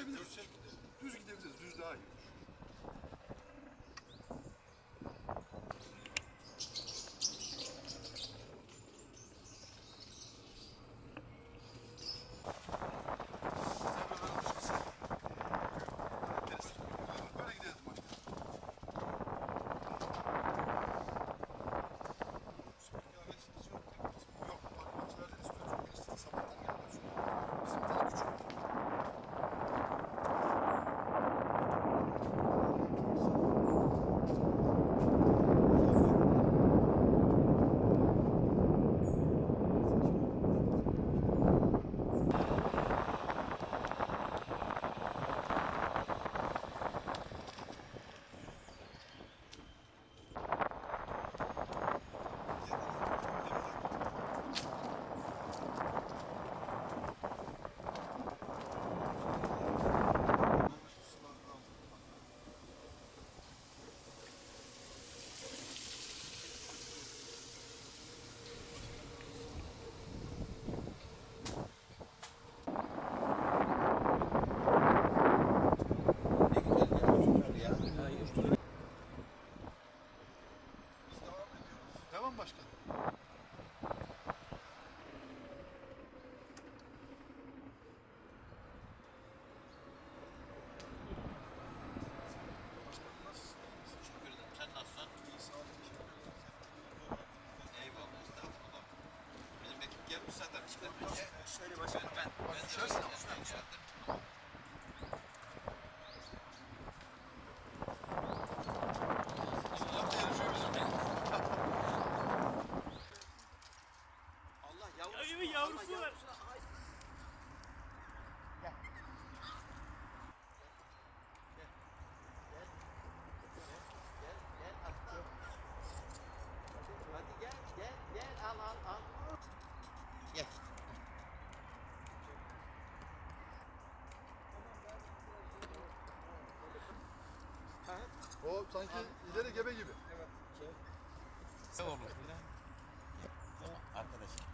gidebiliriz. Düz gidebiliriz. Düz daha iyi. Böyle gidelim başkanım. Yok, bak bahçelerde istiyoruz. Birisi sabahtan geldi. Bizim bir tane küçük Devam başkanım. Teşekkür ederim. Sen nasılsın? Eyvallah. Estağfurullah. Bizim ekip gelmiş zaten. İşte şöyle başlayalım. Ben, ben ben geldim. Allah yavrusu. Yavrusu var. Ay. Gel. Gel. Gel. Gel. Gel. Gel. Hadi, hadi gel. Gel. Gel. Al al al. Gel. Ha? O sanki ileri gebe gibi. Ne olur? Arkadaşım.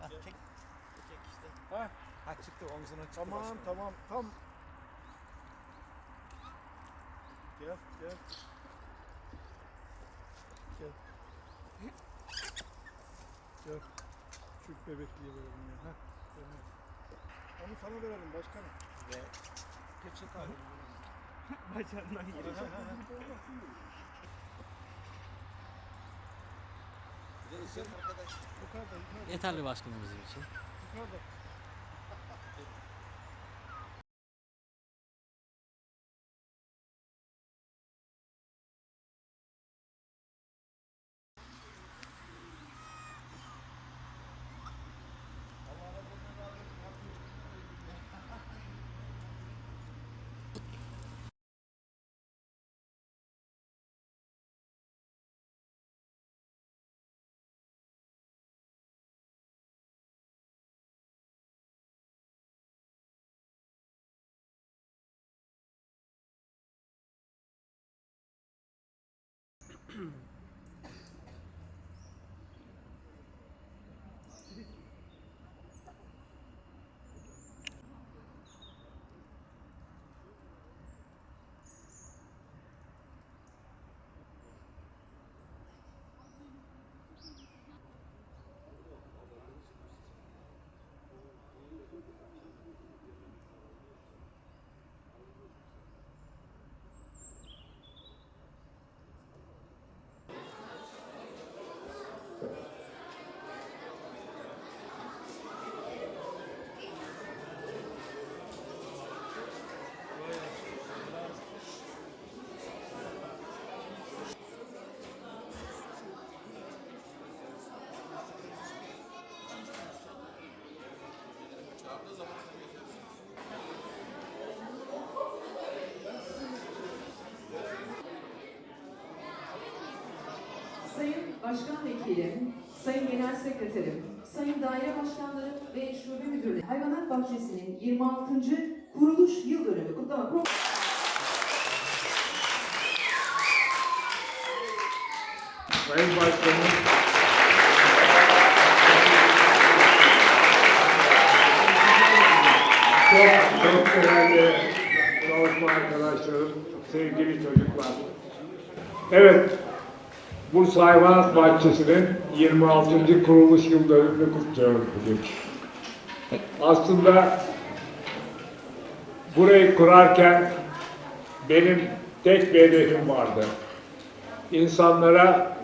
Ha, çek. Çek işte. Ha. Ha çıktı omzuna çıktı. Tamam başkanım. tamam tam. Gel gel. Gel. Gel. Küçük bebekliğe verelim ya. Ha. Onu sana verelim başkanım. Ve peçete alayım. Bacağından yukarıda Yeterli başkanım bizim için. yukarıda. Mm-hmm. Başkan Vekilim, Sayın Genel Sekreterim, Sayın Daire Başkanları ve Şube Müdürleri, Hayvanat Bahçesi'nin 26. kuruluş yıl dönümü kutlama Sayın Başkanım, çok, çok değerli çalışma arkadaşlarım, sevgili çocuklar. Evet, Bursa Hayvanat Bahçesi'nin 26. kuruluş yıl dönümünü kutluyoruz bugün. Aslında burayı kurarken benim tek bir hedefim vardı. İnsanlara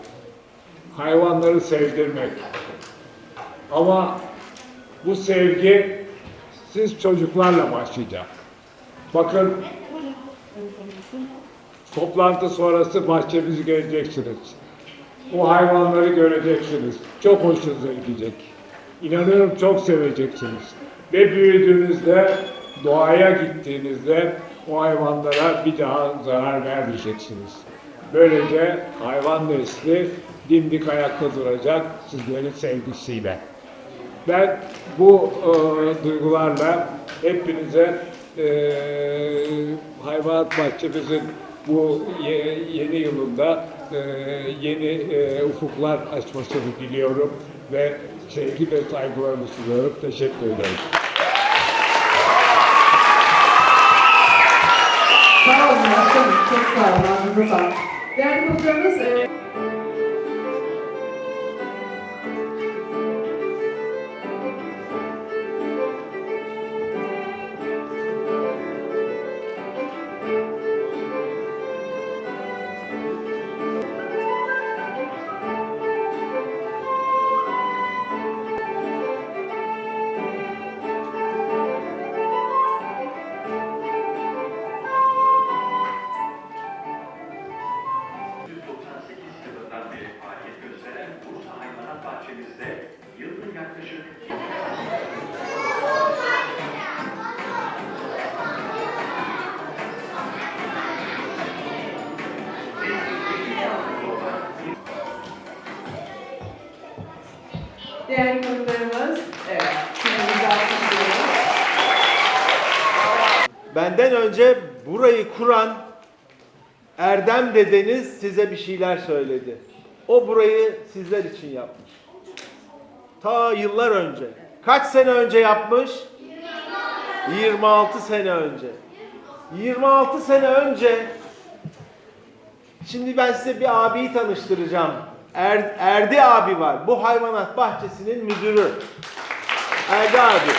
hayvanları sevdirmek. Ama bu sevgi siz çocuklarla başlayacak. Bakın toplantı sonrası bahçemizi göreceksiniz. O hayvanları göreceksiniz. Çok hoşunuza gidecek. İnanıyorum çok seveceksiniz. Ve büyüdüğünüzde, doğaya gittiğinizde o hayvanlara bir daha zarar vermeyeceksiniz. Böylece hayvan nesli dimdik ayakta duracak sizlerin sevgisiyle. Ben bu e, duygularla hepinize e, hayvanat bahçemizin bu ye- yeni yılında yeni e, ufuklar açmasını diliyorum ve sevgi ve saygılarımı sunuyorum. Teşekkür ederim. Sağ olun. Çok sağ olun. Değerli konuklarımız, değerli konuklarımız, evet. Benden önce burayı kuran Erdem dedeniz size bir şeyler söyledi. O burayı sizler için yapmış. Ta yıllar önce. Kaç sene önce yapmış? 26 sene önce. 26 sene önce Şimdi ben size bir abiyi tanıştıracağım. Er- Erdi abi var. Bu hayvanat bahçesinin müdürü. Erdi abi.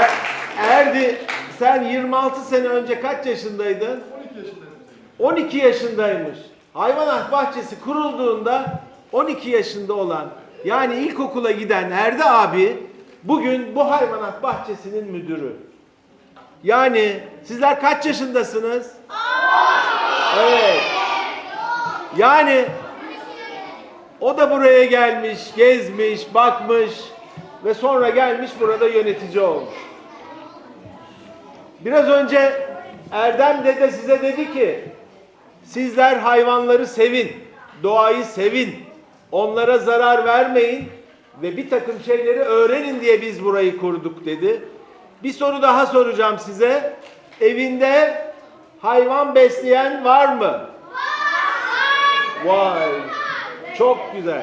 Er, Erdi sen 26 sene önce kaç yaşındaydın? 12 yaşındayım. 12 yaşındaymış. Hayvanat bahçesi kurulduğunda 12 yaşında olan yani ilkokula giden Erdi abi bugün bu hayvanat bahçesinin müdürü. Yani sizler kaç yaşındasınız? Evet. Yani o da buraya gelmiş, gezmiş, bakmış ve sonra gelmiş burada yönetici olmuş. Biraz önce Erdem dede size dedi ki sizler hayvanları sevin, doğayı sevin, onlara zarar vermeyin ve bir takım şeyleri öğrenin diye biz burayı kurduk dedi. Bir soru daha soracağım size. Evinde hayvan besleyen var mı? Vay. Çok güzel.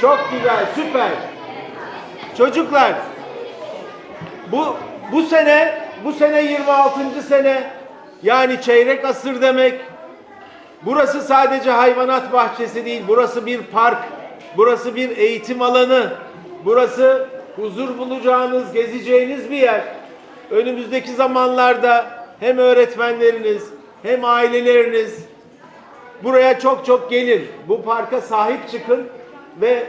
Çok güzel, süper. Çocuklar, bu bu sene bu sene 26. sene yani çeyrek asır demek. Burası sadece hayvanat bahçesi değil. Burası bir park. Burası bir eğitim alanı. Burası huzur bulacağınız, gezeceğiniz bir yer. Önümüzdeki zamanlarda hem öğretmenleriniz hem aileleriniz buraya çok çok gelin. Bu parka sahip çıkın ve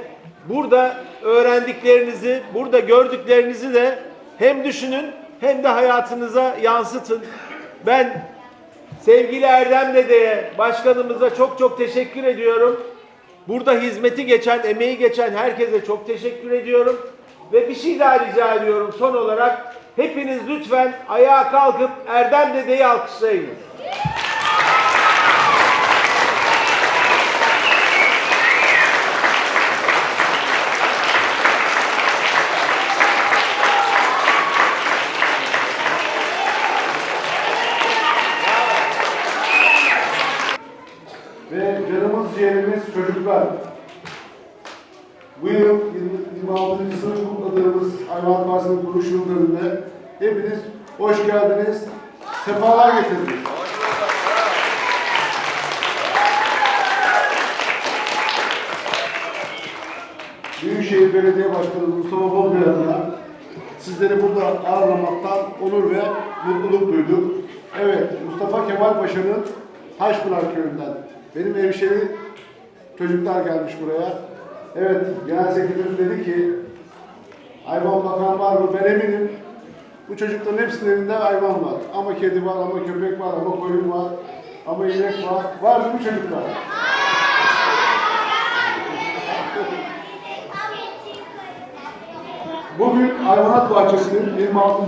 burada öğrendiklerinizi, burada gördüklerinizi de hem düşünün hem de hayatınıza yansıtın. Ben sevgili Erdem Dede'ye, başkanımıza çok çok teşekkür ediyorum. Burada hizmeti geçen, emeği geçen herkese çok teşekkür ediyorum. Ve bir şey daha rica ediyorum son olarak. Hepiniz lütfen ayağa kalkıp Erdem Dede'yi alkışlayınız ve canımız ciğerimiz çocuklar. Bu yıl 26. sınıf kutladığımız Hayvan Partisi'nin kuruluş yıl hepiniz hoş geldiniz, sefalar getirdiniz. Büyükşehir Belediye Başkanı Mustafa Bozbeyaz'la sizleri burada ağırlamaktan onur ve mutluluk duyduk. Evet, Mustafa Kemal Paşa'nın Taşpınar Köyü'nden. Benim hemşeri çocuklar gelmiş buraya. Evet, genel sekreterim dedi ki hayvan bakan var mı? Ben eminim. Bu çocukların hepsinin elinde hayvan var. Ama kedi var, ama köpek var, ama koyun var, ama inek var. Var mı çocuklar? Bugün hayvanat bahçesinin 26.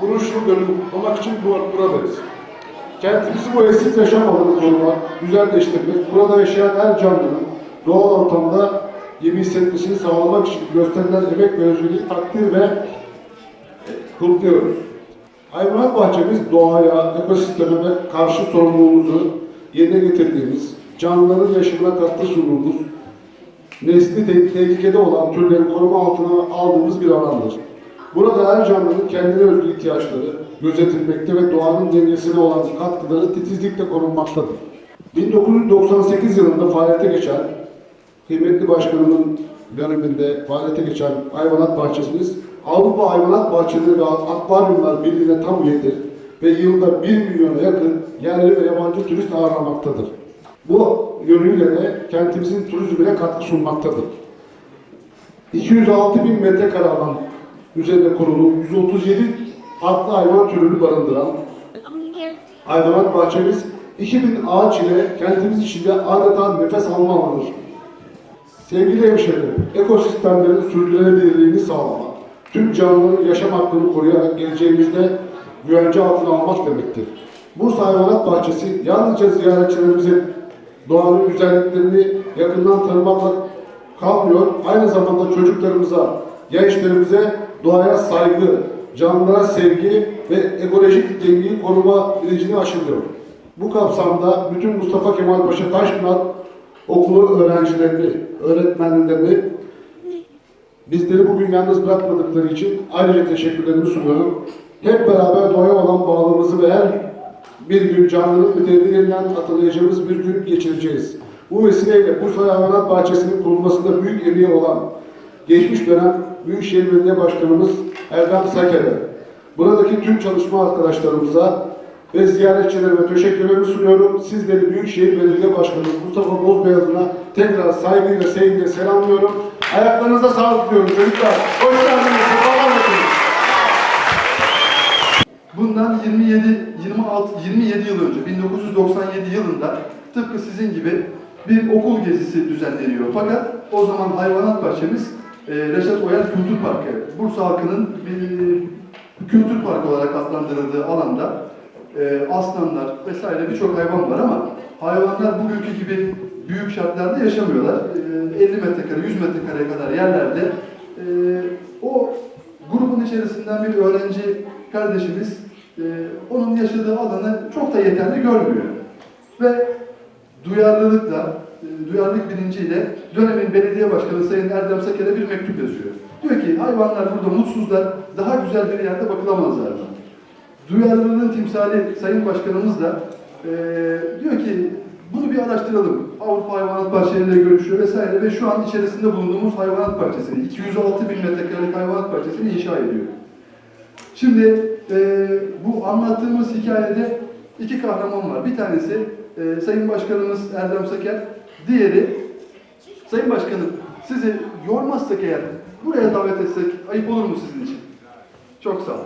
kuruluş yıl dönümü kutlamak için bu- buradayız. Kentimizi bu eşsiz yaşam alanı korumak, güzelleştirmek, burada yaşayan her canlının doğal ortamda gibi hissetmesini sağlamak için gösterilen emek ve özveriyi takdir ve kutluyoruz. Hayvanat bahçemiz doğaya, ekosisteme karşı sorumluluğumuzu yerine getirdiğimiz, canlıların yaşamına katkı sunduğumuz, nesli te- tehlikede olan türleri koruma altına aldığımız bir alandır. Burada her canlının kendine özgü ihtiyaçları gözetilmekte ve doğanın dengesine olan katkıları titizlikle korunmaktadır. 1998 yılında faaliyete geçen, kıymetli başkanımın döneminde faaliyete geçen hayvanat bahçesimiz, Avrupa Hayvanat Bahçeleri ve Akvaryumlar Birliği'ne tam üyedir ve yılda 1 milyona yakın yerli ve yabancı turist ağırlamaktadır. Bu yönüyle de kentimizin turizmine katkı sunmaktadır. 206 bin metrekare alan üzerinde kurulu 137 farklı hayvan türünü barındıran hayvanat bahçemiz 2000 ağaç ile kentimiz içinde adeta nefes alma alanıdır. Sevgili hemşehrilerim, ekosistemlerin sürdürülebilirliğini sağlamak, tüm canlıların yaşam hakkını koruyarak geleceğimizde güvence altına almak demektir. Bursa Hayvanat Bahçesi yalnızca ziyaretçilerimizin doğanın güzelliklerini yakından tanımakla kalmıyor, aynı zamanda çocuklarımıza, gençlerimize doğaya saygı, canlılara sevgi ve ekolojik dengeyi koruma bilincini aşılıyor. Bu kapsamda bütün Mustafa Kemal Paşa Taşpınar Okulu öğrencilerini, öğretmenlerini bizleri bugün yalnız bırakmadıkları için ayrıca teşekkürlerimi sunuyorum. Hep beraber doğaya olan bağlılığımızı ve her bir gün canlının bedelilerinden hatırlayacağımız bir gün geçireceğiz. Bu vesileyle Bursa Hayvanat Bahçesi'nin kurulmasında büyük emeği olan geçmiş dönem Büyükşehir Belediye Başkanımız Erdem Saker'e, buradaki tüm çalışma arkadaşlarımıza ve ziyaretçilerime teşekkürlerimi sunuyorum. Sizleri Büyükşehir Belediye Başkanı Mustafa Bozbeyazı'na tekrar saygıyla, sevgiyle selamlıyorum. Ayaklarınıza sağlık diyorum çocuklar. Hoş geldiniz. Sefalar getirdiniz. Bundan 27 26 27 yıl önce 1997 yılında tıpkı sizin gibi bir okul gezisi düzenleniyor. Fakat o zaman hayvanat bahçemiz e, Reşat Oyal Kültür Parkı. Bursa halkının bir kültür parkı olarak adlandırıldığı alanda e, aslanlar vesaire birçok hayvan var ama hayvanlar bugünkü gibi büyük şartlarda yaşamıyorlar. E, 50 metrekare, 100 metrekareye kadar yerlerde e, o grubun içerisinden bir öğrenci kardeşimiz e, onun yaşadığı alanı çok da yeterli görmüyor. Ve duyarlılıkla, e, duyarlılık bilinciyle dönemin belediye başkanı Sayın Erdem Saker'e bir mektup yazıyor. Diyor ki hayvanlar burada mutsuzlar, daha güzel bir yerde bakılamazlar? Duyarlılığın timsali Sayın Başkanımız da e, diyor ki bunu bir araştıralım. Avrupa Hayvanat Bahçeleri'yle görüşüyor vesaire ve şu an içerisinde bulunduğumuz hayvanat bahçesini, 206 bin metrekarelik hayvanat bahçesini inşa ediyor. Şimdi e, bu anlattığımız hikayede iki kahraman var. Bir tanesi e, Sayın Başkanımız Erdem Saker, diğeri Sayın Başkanım sizi yormazsak eğer buraya davet etsek ayıp olur mu sizin için? Çok sağ olun.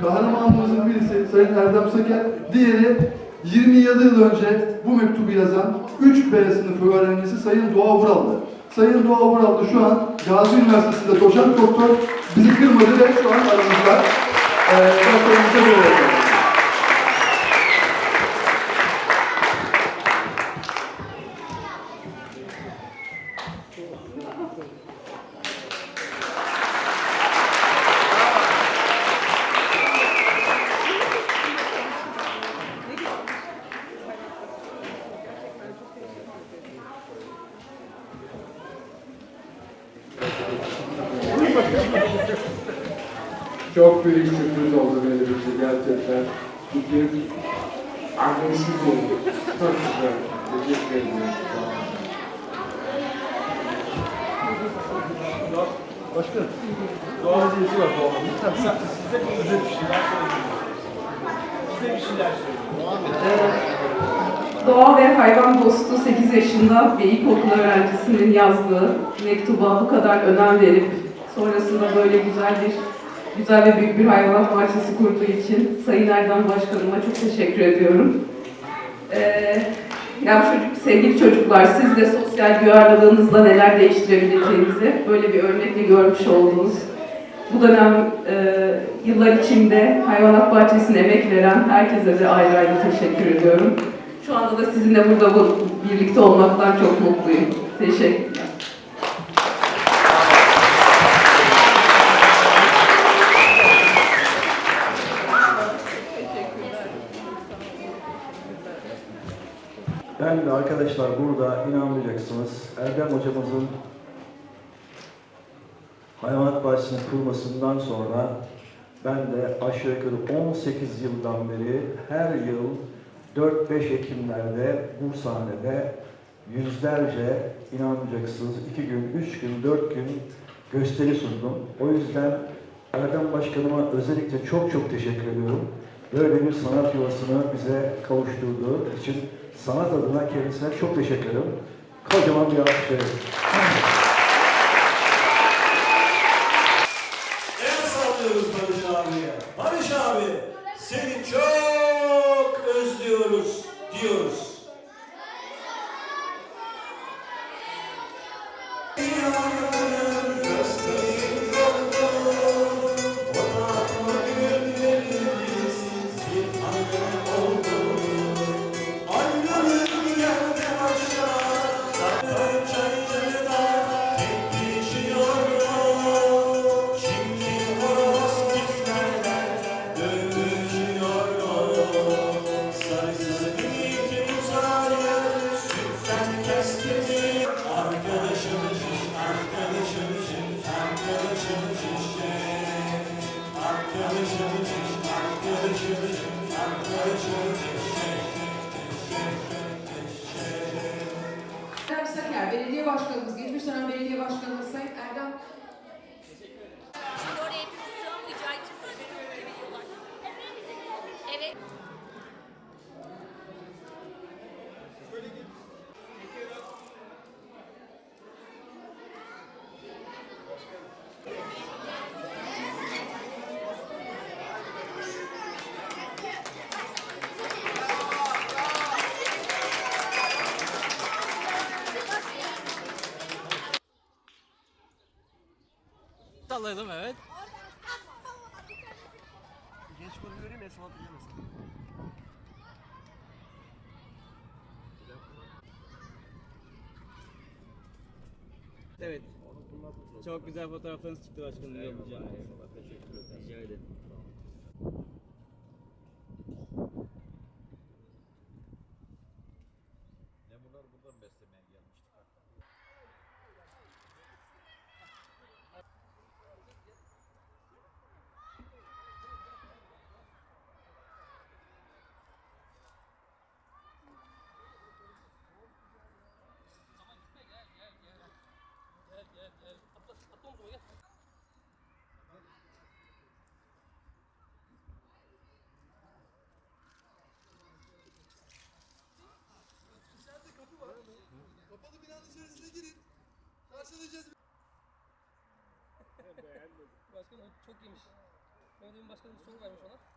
Kahramanımızın birisi Sayın Erdem Saker, diğeri 27 yıl önce bu mektubu yazan 3B sınıfı öğrencisi Sayın Doğa Vurallı. Sayın Doğa Vurallı şu an Gazi Üniversitesi'nde doçent doktor bizi kırmadı ve şu an aramızda. Ee, Başkanımıza böyle Çok büyük sürpriz oldu benim için gerçekten. Bugün annesi geldi. Çok güzel. Teşekkür ederim. Başkanım, doğa hediyesi var doğanın. Lütfen size, size bize bir şeyler söyleyin. Size bir şeyler söyleyin. Doğa ve hayvan dostu 8 yaşında bir ilkokul öğrencisinin yazdığı mektuba bu kadar önem verip sonrasında böyle güzel bir güzel ve büyük bir hayvanat bahçesi kurduğu için Sayın Erdem Başkanıma çok teşekkür ediyorum. Ee, ya çocuk, sevgili çocuklar siz de sosyal duyarlılığınızla neler değiştirebileceğinizi böyle bir örnekle görmüş oldunuz. Bu dönem e, yıllar içinde hayvanat bahçesine emek veren herkese de ayrı ayrı teşekkür ediyorum. Şu anda da sizinle burada bu, birlikte olmaktan çok mutluyum. Teşekkürler. Ben de arkadaşlar burada inanmayacaksınız. Erdem hocamızın hayvanat bahçesini kurmasından sonra ben de aşağı yukarı 18 yıldan beri her yıl 4-5 Ekimlerde bu sahnede yüzlerce inanmayacaksınız 2 gün, 3 gün, 4 gün gösteri sundum. O yüzden Erdem Başkanıma özellikle çok çok teşekkür ediyorum. Böyle bir sanat yuvasını bize kavuşturduğu için sanat adına kendisine çok teşekkür ederim. Kocaman bir alkış verin. Başkanımız, geçmiş dönem belediye başkanımız Sayın Erdem Şimdi oraya hepimiz sığamayacağı için sadece böyle veriyorlar. Evet. Sallayalım evet. Evet. Çok güzel fotoğraflarınız çıktı başkanım. Yollayacağım. Rica ederim. Çok iyiymiş. Mehmet Emin Başkanım soru vermiş ona.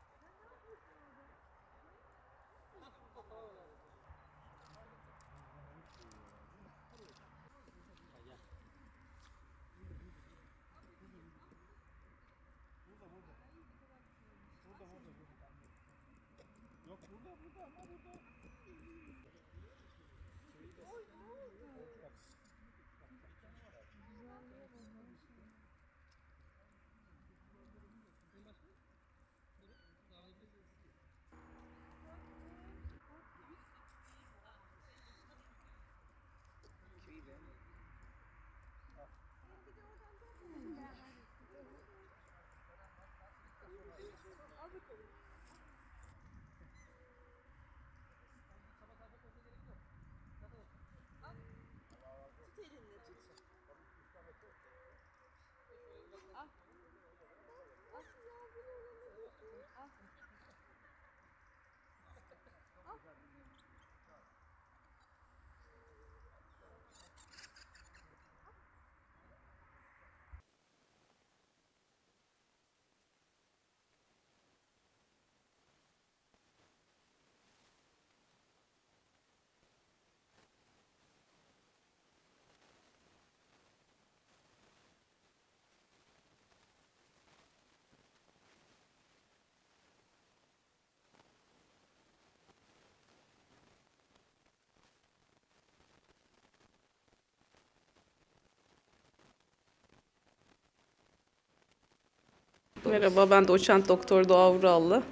Merhaba, ben doçent doktor Doğa Vurallı.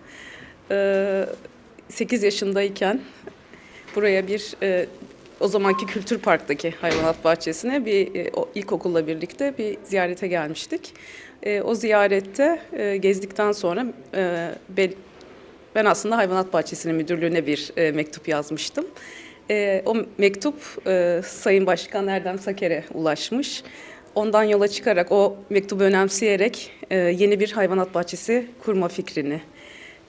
Ee, 8 yaşındayken buraya bir e, o zamanki Kültür Park'taki hayvanat bahçesine bir e, o, ilkokulla birlikte bir ziyarete gelmiştik. E, o ziyarette e, gezdikten sonra e, ben, ben aslında hayvanat bahçesinin müdürlüğüne bir e, mektup yazmıştım. E, o mektup e, Sayın Başkan Erdem Saker'e ulaşmış. Ondan yola çıkarak o mektubu önemseyerek e, yeni bir hayvanat bahçesi kurma fikrini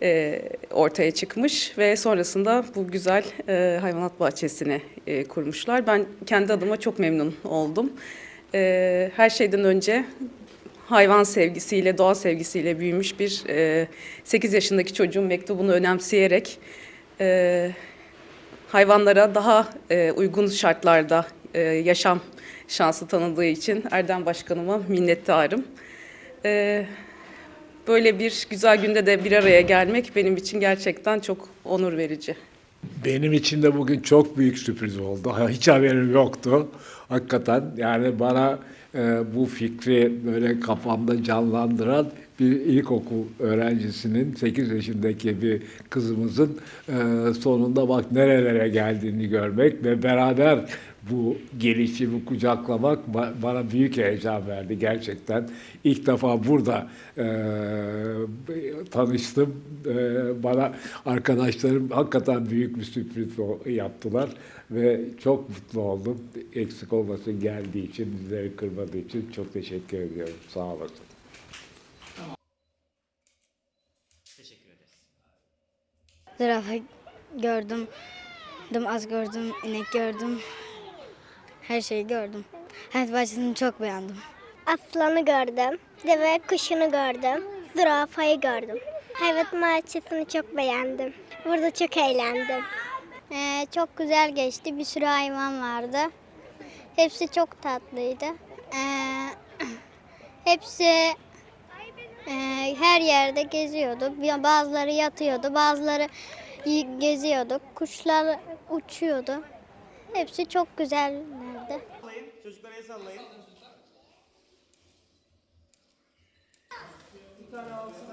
e, ortaya çıkmış ve sonrasında bu güzel e, hayvanat bahçesini e, kurmuşlar. Ben kendi adıma çok memnun oldum. E, her şeyden önce hayvan sevgisiyle, doğa sevgisiyle büyümüş bir e, 8 yaşındaki çocuğun mektubunu önemseyerek e, hayvanlara daha e, uygun şartlarda e, yaşam şansı tanıdığı için Erdem Başkanıma minnettarım. E, böyle bir güzel günde de bir araya gelmek benim için gerçekten çok onur verici. Benim için de bugün çok büyük sürpriz oldu. Hiç haberim yoktu. Hakikaten yani bana e, bu fikri böyle kafamda canlandıran bir ilkokul öğrencisinin 8 yaşındaki bir kızımızın e, sonunda bak nerelere geldiğini görmek ve beraber bu gelişimi kucaklamak ba- bana büyük heyecan verdi gerçekten. İlk defa burada e, tanıştım. E, bana arkadaşlarım hakikaten büyük bir sürpriz yaptılar ve çok mutlu oldum. Eksik olmasın geldiği için, bizleri kırmadığı için çok teşekkür ediyorum. Sağ olasın. Zürafa gördüm. Az gördüm, inek gördüm. Her şeyi gördüm. Hayat bahçesini çok beğendim. Aslanı gördüm. Deve kuşunu gördüm. Zürafayı gördüm. Hayvanat bahçesini çok beğendim. Burada çok eğlendim. Ee, çok güzel geçti. Bir sürü hayvan vardı. Hepsi çok tatlıydı. Ee, hepsi e, her yerde geziyordu. Bazıları yatıyordu, bazıları y- geziyordu. Kuşlar uçuyordu. Hepsi çok güzellerdi. Çocuklara el sallayın. Bir tane alsın.